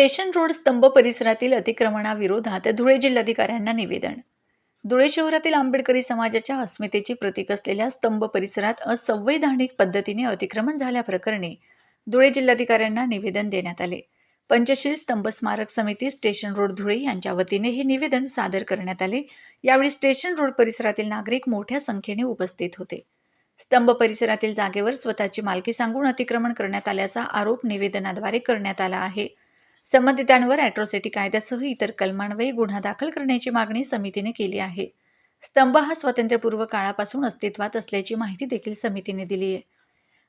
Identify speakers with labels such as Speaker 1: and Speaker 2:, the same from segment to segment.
Speaker 1: Station road स्तंभ परिसरातील अतिक्रमणाविरोधात धुळे जिल्हाधिकाऱ्यांना निवेदन. धुळे शहरातील आंबेडकरी समाजाच्या अस्मितेची प्रतीक असलेल्या स्तंभ परिसरात असंवैधानिक पद्धतीने अतिक्रमण झाल्याप्रकरणी धुळे जिल्हाधिकाऱ्यांना निवेदन देण्यात आले. पंचशील स्तंभ स्मारक समिती स्टेशन रोड धुळे यांच्या वतीने हे निवेदन सादर करण्यात आले. यावेळी स्टेशन रोड परिसरातील नागरिक मोठ्या संख्येने उपस्थित होते. स्तंभ परिसरातील जागेवर स्वतःची मालकी सांगून अतिक्रमण करण्यात आल्याचा आरोप निवेदनाद्वारे करण्यात आला आहे. संबंधितांवर अॅट्रॉसिटी कायद्यासह इतर कलमान्वये गुन्हा दाखल करण्याची मागणी समितीने केली आहे. स्तंभ हा स्वातंत्र्यपूर्व काळापासून अस्तित्वात असल्याची माहिती देखील समितीने दिली आहे.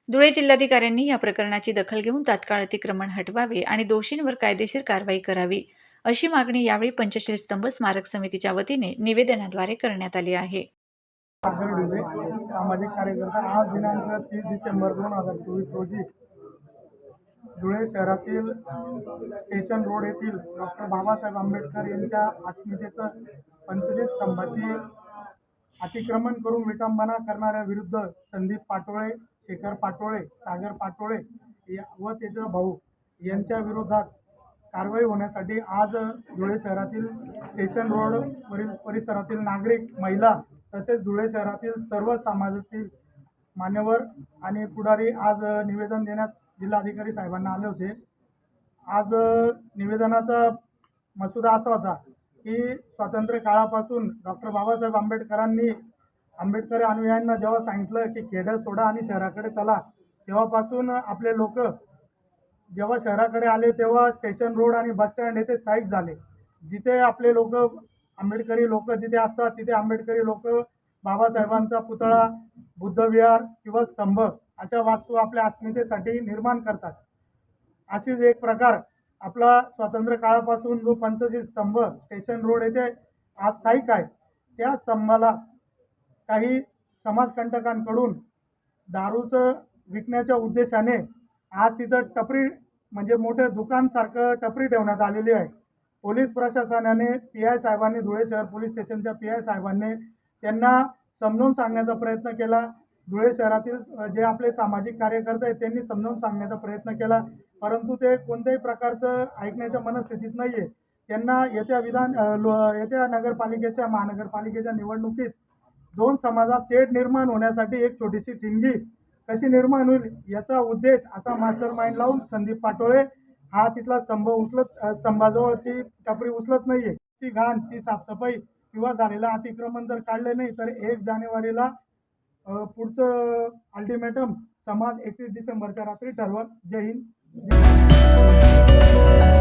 Speaker 1: धुळे जिल्हाधिकाऱ्यांनी या प्रकरणाची दखल घेऊन तात्काळ अतिक्रमण हटवावे आणि दोषींवर कायदेशीर कारवाई करावी अशी मागणी यावेळी पंचशील स्तंभ स्मारक समितीच्या वतीने निवेदनाद्वारे करण्यात आली आहे.
Speaker 2: सामाजिक कार्यकर्ता आज दिनांक तीस डिसेंबर दोन हजार चोवीस रोजी धुळे शहरातील स्टेशन रोड येथील डॉक्टर बाबासाहेब आंबेडकर यांच्या अस्मितेचं पंचवीस स्तंभाची अतिक्रमण करून विटंबना करणाऱ्या विरुद्ध संदीप पाटोळे शेखर पाटोळे सागर पाटोळे या- व त्याचा भाऊ यांच्या विरोधात कारवाई होण्यासाठी आज धुळे शहरातील स्टेशन रोड वरील परिसरातील नागरिक महिला तसेच धुळे शहरातील सर्व समाजातील मान्यवर आणि पुढारी आज निवेदन देण्यास जिल्हाधिकारी साहेबांना आले होते. आज निवेदनाचा मसुदा असा होता की स्वातंत्र्य काळापासून डॉक्टर बाबासाहेब आंबेडकरांनी आंबेडकर अनुयायांना जेव्हा सांगितलं की खेडं सोडा आणि शहराकडे चला तेव्हापासून आपले लोक जेव्हा शहराकडे आले तेव्हा स्टेशन रोड आणि बस स्टँड येथे स्थायिक झाले. जिथे आपले लोक आंबेडकरी लोक जिथे असतात तिथे आंबेडकरी लोक बाबासाहेबांचा पुतळा बुद्धविहार किंवा स्तंभ अशा वास्तू आपल्या अस्मितेसाठी निर्माण करतात. अशीच एक प्रकार आपला स्वातंत्र्य काळापासून जो पंचशील स्तंभ स्टेशन रोड येथे आज स्थायिक आहे. त्या स्तंभाला काही समाजकंटकांकडून दारूचं विकण्याच्या उद्देशाने आज तिथं टपरी म्हणजे मोठे दुकानसारखं टपरी ठेवण्यात आलेली आहे. पोलीस प्रशासनाने पी आय साहेबांनी धुळे शहर पोलीस स्टेशनच्या पी आय साहेबांनी त्यांना समजावून सांगण्याचा प्रयत्न केला. धुळे शहरातील जे आपले सामाजिक कार्यकर्ते आहेत त्यांनी समजावून सांगण्याचा प्रयत्न केला. परंतु ते कोणत्याही प्रकारचं ऐकण्याच्या मनस्थितीत नाही आहे त्यांना येत्या विधान लो- येत्या नगरपालिकेच्या महानगरपालिकेच्या निवडणुकीत दोन समाजात थेट निर्माण होण्यासाठी एक छोटीशी ठिणगी कशी निर्माण होईल याचा उद्देश असा मास्टर माइंड लावून संदीप पाटोळे हा तिथला स्तंभ उचलत स्तंभाजवळ ती टपरी उचलत नाहीये. ती घाण ती साफसफाई किंवा झालेलं अतिक्रमण जर काढले नाही तर एक जानेवारीला पुढचं अल्टिमेटम समाज एकतीस डिसेंबरच्या रात्री ठरवत. जय हिंद. जय